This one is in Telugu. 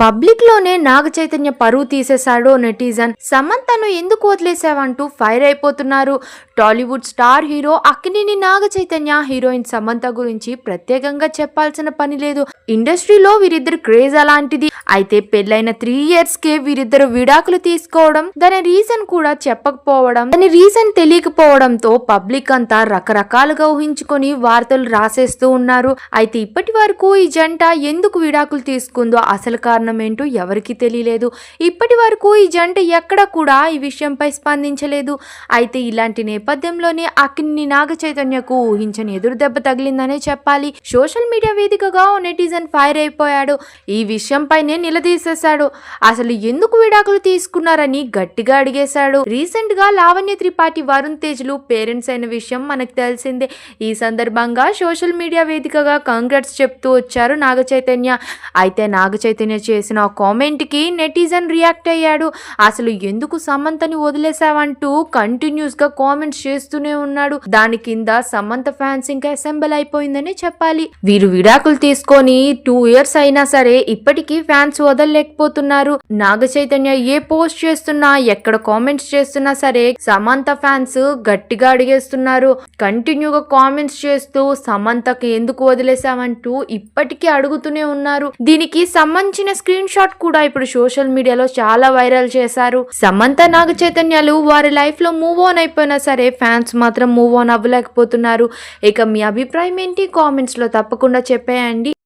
పబ్లిక్లోనే నాగ చైతన్య పరువు తీసేశాడో నెటిజన్. సమంతను ఎందుకు వదిలేసావంటూ ఫైర్ అయిపోతున్నారు. Tollywood star hero Akkineni Naga Chaitanya heroine Samantha గురించి ప్రత్యేకంగా చెప్పాల్సిన పని లేదు. ఇండస్ట్రీలో వీరిద్దరు క్రేజ్ అలాంటిది. అయితే పెళ్ళైన త్రీ ఇయర్స్ కే వీరిద్దరు విడాకులు తీసుకోవడం దాని రీజన్ కూడా చెప్పకపోవడం దాని రీజన్ తెలియకపోవడంతో పబ్లిక్ అంతా రకరకాలుగా ఊహించుకొని వార్తలు రాసేస్తూ ఉన్నారు. అయితే ఇప్పటి వరకు ఈ జంట ఎందుకు విడాకులు తీసుకుందో అసలు కారణం ఏంటో ఎవరికీ తెలియలేదు. ఇప్పటి వరకు ఈ జంట ఎక్కడ కూడా ఈ విషయంపై స్పందించలేదు. అయితే ఇలాంటి నేపథ్యంలోనే అక్కిని నాగ చైతన్యకు ఊహించని ఎదురు దెబ్బ తగిలిందనే చెప్పాలి. సోషల్ మీడియా వేదికగా ఓ నెటిజన్ ఫైర్ అయిపోయాడు. ఈ విషయంపైనే నిలదీసేశాడు. అసలు ఎందుకు విడాకులు తీసుకున్నారని గట్టిగా అడిగేశాడు. రీసెంట్గా లావణ్య త్రిపాఠి వరుణ్ తేజ్లు పేరెంట్స్ అయిన విషయం మనకు తెలిసిందే. ఈ సందర్భంగా సోషల్ మీడియా వేదికగా కాంగ్రెట్స్ చెప్తూ వచ్చారు నాగ చైతన్య. అయితే నాగ చైతన్య చేసిన కామెంట్కి కామెంట్కి నెటిజన్ రియాక్ట్ అయ్యాడు. అసలు ఎందుకు సమంతని వదిలేశావంటూ కంటిన్యూస్గా కామెంట్స్ చేస్తూనే ఉన్నాడు. దాని కింద సమంత ఫ్యాన్స్ ఇంకా అసెంబల్ అయిపోయిందని చెప్పాలి. వీరు విడాకులు తీసుకొని టూ ఇయర్స్ అయినా సరే ఇప్పటికీ ఫ్యాన్స్ వదలలేకపోతున్నారు. నాగ చైతన్య ఏ పోస్ట్ చేస్తున్నా ఎక్కడ కామెంట్స్ చేస్తున్నా సరే సమంత ఫ్యాన్స్ గట్టిగా అడిగేస్తున్నారు. కంటిన్యూగా కామెంట్స్ చేస్తూ సమంతకి ఎందుకు వదిలేసామంటూ ఇప్పటికీ అడుగుతూనే ఉన్నారు. దీనికి సంబంధించిన స్క్రీన్ షాట్ కూడా ఇప్పుడు సోషల్ మీడియాలో చాలా వైరల్ చేశారు. సమంత నాగ చైతన్యాలు వారి లైఫ్లో మూవ్ ఆన్ అయిపోయినా సరే ఫ్యాన్స్ మాత్రం మూవ్ ఆన్ అవ్వలేకపోతున్నారు. ఇక మీ అభిప్రాయం ఏంటి? కామెంట్స్లో తప్పకుండా చెప్పేయండి.